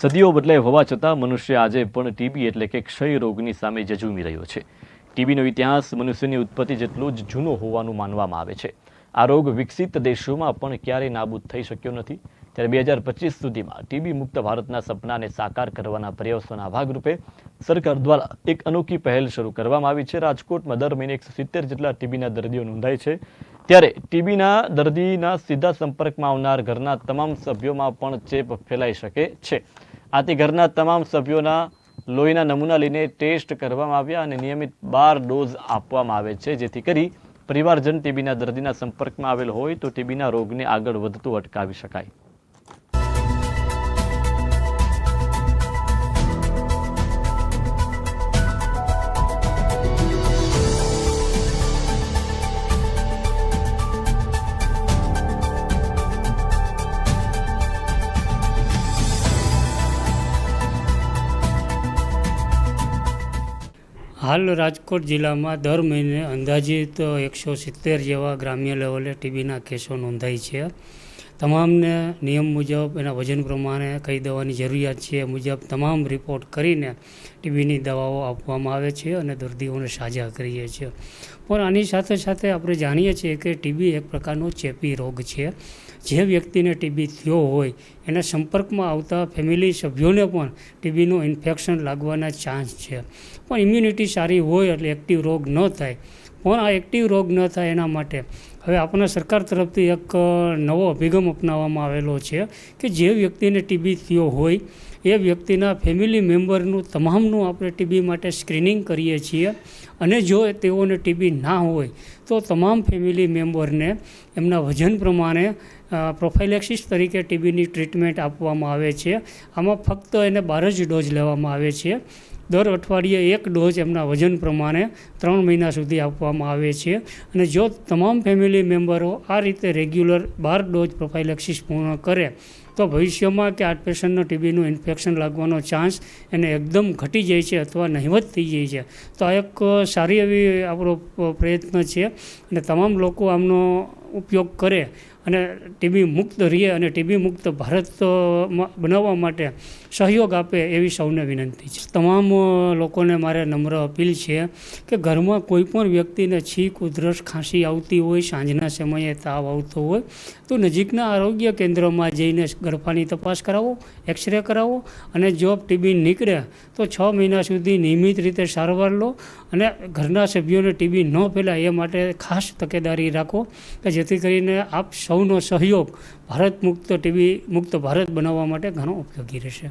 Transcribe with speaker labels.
Speaker 1: સદીઓ બદલાય હોવા છતાં મનુષ્ય આજે પણ ટીબી એટલે કે ક્ષય રોગની સામે જજુમી રહ્યો છે. ટીબીનો ઇતિહાસ મનુષ્યની ઉત્પત્તિ જેટલો જ જૂનો હોવાનું માનવામાં આવે છે. આ રોગ વિકસિત દેશોમાં પણ ક્યારેય નાબૂદ થઈ શક્યો નથી. ત્યારે બે હજાર પચીસ સુધીમાં ટીબી મુક્ત ભારતના સપનાને સાકાર કરવાના પ્રયાસોના ભાગરૂપે સરકાર દ્વારા એક અનોખી પહેલ શરૂ કરવામાં આવી છે. રાજકોટમાં દર મહિને એકસો સિત્તેર જેટલા ટીબીના દર્દીઓ નોંધાય છે. ત્યારે ટીબીના દર્દીના સીધા સંપર્કમાં આવનાર ઘરના તમામ સભ્યોમાં પણ ચેપ ફેલાઈ શકે છે. આથી ઘરના તમામ સભ્યોના લોહીના નમૂના લઈને ટેસ્ટ કરવામાં આવ્યા અને નિયમિત બાર ડોઝ આપવામાં આવે છે. જેથી કરી પરિવારજન ટીબીના દર્દીના સંપર્કમાં આવેલ હોય તો ટીબીના રોગને આગળ વધતું અટકાવી શકાય.
Speaker 2: હાલ રાજકોટ જિલ્લામાં દર મહિને અંદાજિત એકસો સિત્તેર જેવા ગ્રામ્ય લેવલે ટીબીના કેસો નોંધાય છે. તમામને નિયમ મુજબ એના વજન પ્રમાણે કઈ દવાની જરૂરિયાત છે એ મુજબ તમામ રિપોર્ટ કરીને ટીબીની દવાઓ આપવામાં આવે છે અને દર્દીઓને સાજા કરીએ છીએ. પણ આની સાથે સાથે આપણે જાણીએ છીએ કે ટીબી એક પ્રકારનો ચેપી રોગ છે. જે વ્યક્તિને ટીબી થયો હોય, એના સંપર્કમાં આવતા ફેમિલી સભ્યોને પણ ટીબીનું ઇન્ફેક્શન લાગવાના ચાન્સ છે. પણ ઇમ્યુનિટી સારી હોય એટલે એક્ટિવ રોગ ન થાય. પણ આ એક્ટિવ રોગ ન થાય એના માટે હવે આપણને સરકાર તરફથી એક નવો અભિગમ અપનાવવામાં આવેલો છે કે જે વ્યક્તિને ટીબી થયો હોય, એ વ્યક્તિના ફેમિલી મેમ્બરનું તમામનું આપણે ટીબી માટે સ્ક્રીનિંગ કરીએ છીએ અને જો તેઓને ટીબી ના હોય, તો તમામ ફેમિલી મેમ્બરને એમના વજન પ્રમાણે પ્રોફાઇલેક્સિસ તરીકે ટીબીની ટ્રીટમેન્ટ આપવામાં આવે છે. આમાં ફક્ત એને બાર જ ડોઝ લેવામાં આવે છે. દર અઠવાડિયે એક ડોઝ એમના વજન પ્રમાણે ત્રણ મહિના સુધી આપવામાં આવે છે. અને જો તમામ ફેમિલી મેમ્બરો આ રીતે રેગ્યુલર બાર ડોઝ પ્રોફાઇલેક્સિસ પૂર્ણ કરે તો ભવિષ્યમાં કે હાર્ટ પેશન્ટનો ટીબીનું ઇન્ફેક્શન લાગવાનો ચાન્સ એને એકદમ ઘટી જાય છે અથવા નહિવત થઈ જાય છે. તો આ એક સારી એવી આપણો પ્રયત્ન છે અને તમામ લોકો આમનો ઉપયોગ કરે અને ટીબી મુક્ત રહીએ અને ટીબી મુક્ત ભારત બનાવવા માટે સહયોગ આપે એવી સૌને વિનંતી છે. તમામ લોકોને મારે નમ્ર અપીલ છે કે ઘરમાં કોઈ પણ વ્યક્તિને છીંક, ઉધરસ, ખાંસી આવતી હોય, સાંજના સમયે તાવ આવતો હોય, તો નજીકના આરોગ્ય કેન્દ્રમાં જઈને ગળફાની તપાસ કરાવો એક્સરે કરાવો અને જો ટીબી નીકળે તો છ મહિના સુધી નિયમિત રીતે સારવાર લો અને ઘરના સભ્યોને ટીબી ન ફેલાય એ માટે ખાસ તકેદારી રાખો કે જેથી કરીને આપ સૌનો સહયોગ ભારત મુક્ત ટીબી મુક્ત ભારત બનાવવા માટે ઘણો ઉપયોગી રહેશે.